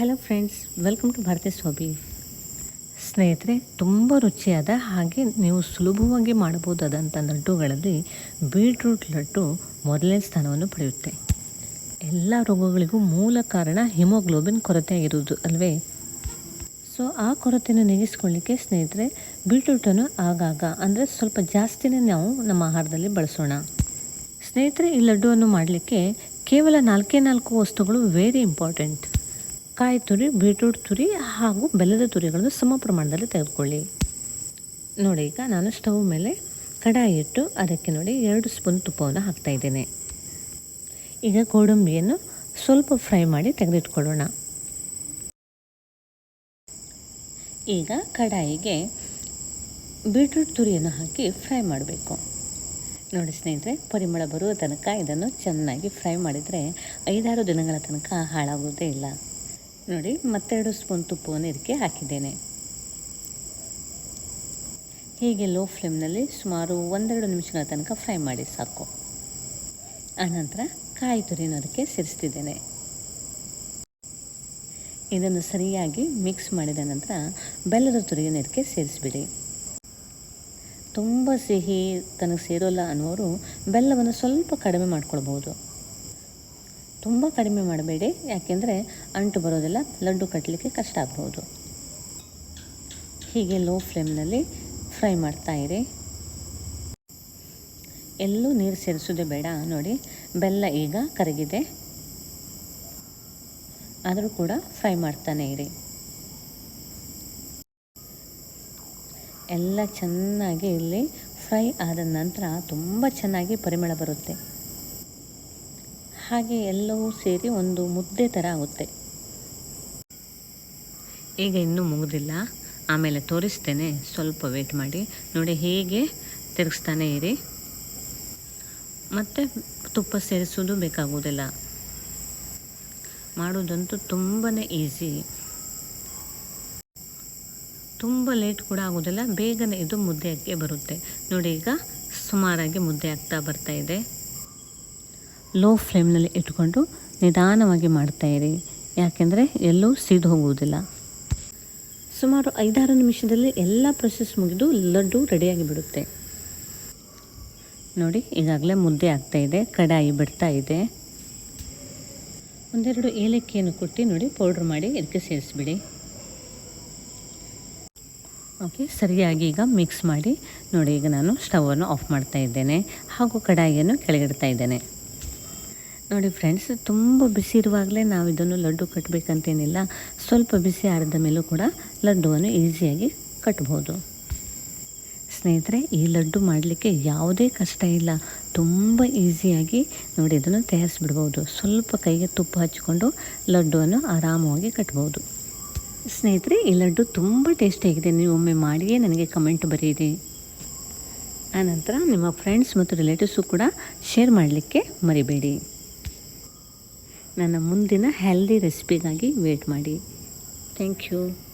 Hello friends welcome to ಭಾರತೀಯ ಸ್ವಾಬಿ ಸ್ನೇಹಿತರೆ, ತುಂಬ ರುಚಿಯಾದ ಹಾಗೆ ನೀವು ಸುಲಭವಾಗಿ ಮಾಡಬಹುದಾದಂಥ ಲಡ್ಡುಗಳಲ್ಲಿ ಬೀಟ್ರೂಟ್ ಲಡ್ಡು ಮೊದಲನೇ ಸ್ಥಾನವನ್ನು ಪಡೆಯುತ್ತೆ. ಎಲ್ಲ ರೋಗಗಳಿಗೂ ಮೂಲ ಕಾರಣ ಹಿಮೋಗ್ಲೋಬಿನ್ ಕೊರತೆ ಇರುವುದು ಅಲ್ವೇ? ಸೊ ಆ ಕೊರತೆಯನ್ನು ನೀಗಿಸ್ಕೊಳ್ಳಿಕ್ಕೆ ಸ್ನೇಹಿತರೆ ಬೀಟ್ರೂಟನ್ನು ಆಗಾಗ, ಅಂದರೆ ಸ್ವಲ್ಪ ಜಾಸ್ತಿನೇ ನಾವು ನಮ್ಮ ಆಹಾರದಲ್ಲಿ ಬಳಸೋಣ. ಸ್ನೇಹಿತರೆ, ಈ ಲಡ್ಡುವನ್ನು ಮಾಡಲಿಕ್ಕೆ ಕೇವಲ ನಾಲ್ಕೇ ನಾಲ್ಕು ವಸ್ತುಗಳು ವೆರಿ ಇಂಪಾರ್ಟೆಂಟ್ ಕಾಯಿ ತುರಿ, ಬೀಟ್ರೂಟ್ ತುರಿ ಹಾಗೂ ಬೆಲ್ಲದ ತುರಿಗಳನ್ನು ಸಮ ಪ್ರಮಾಣದಲ್ಲಿ ತೆಗೆದುಕೊಳ್ಳಿ. ನೋಡಿ, ಈಗ ನಾನು ಸ್ಟವ್ ಮೇಲೆ ಕಡಾಯಿ ಇಟ್ಟು ಅದಕ್ಕೆ ನೋಡಿ ಎರಡು ಸ್ಪೂನ್ ತುಪ್ಪವನ್ನು ಹಾಕ್ತಾ ಇದ್ದೇನೆ. ಈಗ ಗೋಡಂಬಿಯನ್ನು ಸ್ವಲ್ಪ ಫ್ರೈ ಮಾಡಿ ತೆಗೆದಿಟ್ಕೊಳ್ಳೋಣ. ಈಗ ಕಡಾಯಿಗೆ ಬೀಟ್ರೂಟ್ ತುರಿಯನ್ನು ಹಾಕಿ ಫ್ರೈ ಮಾಡಬೇಕು. ನೋಡಿ ಸ್ನೇಹಿತರೆ, ಪರಿಮಳ ಬರುವ ತನಕ ಇದನ್ನು ಚೆನ್ನಾಗಿ ಫ್ರೈ ಮಾಡಿದರೆ ಐದಾರು ದಿನಗಳ ತನಕ ಹಾಳಾಗೋದೇ ಇಲ್ಲ. ನೋಡಿ, ಮತ್ತೆರಡು ಸ್ಪೂನ್ ತುಪ್ಪವನ್ನು ಇದಕ್ಕೆ ಹಾಕಿದ್ದೇನೆ. ಹೀಗೆ ಲೋ ಫ್ಲೇಮ್ನಲ್ಲಿ ಸುಮಾರು ಒಂದೆರಡು ನಿಮಿಷಗಳ ತನಕ ಫ್ರೈ ಮಾಡಿ ಸಾಕು. ಆನಂತರ ಕಾಯಿ ತುರಿನ ಅದಕ್ಕೆ ಸೇರಿಸ್ತಿದ್ದೇನೆ. ಇದನ್ನು ಸರಿಯಾಗಿ ಮಿಕ್ಸ್ ಮಾಡಿದ ನಂತರ ಬೆಲ್ಲದ ತುರಿಯನ್ನು ಇದಕ್ಕೆ ಸೇರಿಸಿಬಿಡಿ. ತುಂಬ ಸಿಹಿ ತನಗೆ ಸೇರೋಲ್ಲ ಅನ್ನೋರು ಬೆಲ್ಲವನ್ನು ಸ್ವಲ್ಪ ಕಡಿಮೆ ಮಾಡ್ಕೊಳ್ಬೋದು ತುಂಬ ಕಡಿಮೆ ಮಾಡಬೇಡಿ, ಯಾಕೆಂದರೆ ಅಂಟು ಬರೋದಿಲ್ಲ ಲಡ್ಡು ಕಟ್ಟಲಿಕ್ಕೆ ಕಷ್ಟ ಆಗ್ಬೋದು ಹೀಗೆ ಲೋ ಫ್ಲೇಮ್ನಲ್ಲಿ ಫ್ರೈ ಮಾಡ್ತಾ ಇರಿ. ಎಲ್ಲೂ ನೀರು ಸೇರಿಸೋದೇ ಬೇಡ, ನೋಡಿ, ಬೆಲ್ಲ ಈಗ ಕರಗಿದೆ. ಆದರೂ ಕೂಡ ಫ್ರೈ ಮಾಡ್ತಾನೆ ಇರಿ. ಎಲ್ಲ ಚೆನ್ನಾಗಿ ಇಲ್ಲಿ ಫ್ರೈ ಆದ ನಂತರ ತುಂಬ ಚೆನ್ನಾಗಿ ಪರಿಮಳ ಬರುತ್ತೆ. ಹಾಗೆ ಎಲ್ಲವೂ ಸೇರಿ ಒಂದು ಮುದ್ದೆ ಥರ ಆಗುತ್ತೆ. ಈಗ ಇನ್ನೂ ಮುಗಿದಿಲ್ಲ. ಆಮೇಲೆ ತೋರಿಸ್ತೇನೆ. ಸ್ವಲ್ಪ ವೇಟ್ ಮಾಡಿ. ನೋಡಿ ಹೇಗೆ ತಿರುಗಿಸ್ತಾನೆ ಇರಿ. ಮತ್ತು ತುಪ್ಪ ಸೇರಿಸೋದು ಬೇಕಾಗುವುದಿಲ್ಲ. ಮಾಡೋದಂತೂ ತುಂಬಾ ಈಸಿ ತುಂಬ ಲೇಟ್ ಕೂಡ ಆಗೋದಿಲ್ಲ. ಬೇಗನೆ ಇದು ಮುದ್ದೆಗೆ ಬರುತ್ತೆ. ನೋಡಿ ಈಗ ಸುಮಾರಾಗಿ ಮುದ್ದೆ ಆಗ್ತಾ ಬರ್ತಾ ಇದೆ. ಲೋ ಫ್ಲೇಮ್ನಲ್ಲಿ ಇಟ್ಕೊಂಡು ನಿಧಾನವಾಗಿ ಮಾಡ್ತಾಯಿರಿ ಯಾಕೆಂದರೆ ಎಲ್ಲೂ ಸೀದು ಹೋಗುವುದಿಲ್ಲ. ಸುಮಾರು ಐದಾರು ನಿಮಿಷದಲ್ಲಿ ಎಲ್ಲ ಪ್ರೊಸೆಸ್ ಮುಗಿದು ಲಡ್ಡು ರೆಡಿಯಾಗಿ ಬಿಡುತ್ತೆ. ನೋಡಿ, ಈಗಾಗಲೇ ಮುದ್ದೆ ಆಗ್ತಾ ಇದೆ, ಕಡಾಯಿ ಬಿಡ್ತಾ ಇದೆ. ಒಂದೆರಡು ಏಲಕ್ಕಿಯನ್ನು ಕೊಟ್ಟು ನೋಡಿ ಪೌಡ್ರ್ ಮಾಡಿ ಇದಕ್ಕೆ ಸೇರಿಸ್ಬಿಡಿ. ಓಕೆ, ಸರಿಯಾಗಿ ಈಗ ಮಿಕ್ಸ್ ಮಾಡಿ ನೋಡಿ, ಈಗ ನಾನು ಸ್ಟವನ್ನು ಆಫ್ ಮಾಡ್ತಾ ಇದ್ದೇನೆ ಹಾಗೂ ಕಡಾಯಿಯನ್ನು ಕೆಳಗಿಡ್ತಾ ಇದ್ದೇನೆ. ನೋಡಿ ಫ್ರೆಂಡ್ಸ್ ತುಂಬ ಬಿಸಿ ಇರುವಾಗಲೇ ನಾವು ಇದನ್ನು ಲಡ್ಡು ಕಟ್ಟಬೇಕಂತೇನಿಲ್ಲ ಸ್ವಲ್ಪ ಬಿಸಿ ಆರಿದ ಮೇಲೂ ಕೂಡ ಲಡ್ಡುವನ್ನು ಈಸಿಯಾಗಿ ಕಟ್ಬೋದು. ಸ್ನೇಹಿತರೆ, ಈ ಲಡ್ಡು ಮಾಡಲಿಕ್ಕೆ ಯಾವುದೇ ಕಷ್ಟ ಇಲ್ಲ. ತುಂಬ ಈಸಿಯಾಗಿ ನೋಡಿ ಇದನ್ನು ತಯಾರಿಸಿಬಿಡ್ಬೋದು. ಸ್ವಲ್ಪ ಕೈಗೆ ತುಪ್ಪ ಹಚ್ಚಿಕೊಂಡು ಲಡ್ಡುವನ್ನು ಆರಾಮವಾಗಿ ಕಟ್ಬೋದು. ಸ್ನೇಹಿತರೆ, ಈ ಲಡ್ಡು ತುಂಬ ಟೇಸ್ಟಿಯಾಗಿದೆ ನೀವು ಒಮ್ಮೆ ಮಾಡಿಯೇ ನನಗೆ ಕಮೆಂಟ್ ಬರೆಯಿರಿ ಆನಂತರ ನಿಮ್ಮ ಫ್ರೆಂಡ್ಸ್ ಮತ್ತು ರಿಲೇಟಿವ್ಸು ಕೂಡ ಶೇರ್ ಮಾಡಲಿಕ್ಕೆ ಮರಿಬೇಡಿ. ನನ್ನ ಮುಂದಿನ ಹೆಲ್ದಿ ರೆಸಿಪಿಗಾಗಿ ವೇಟ್ ಮಾಡಿ. Thank you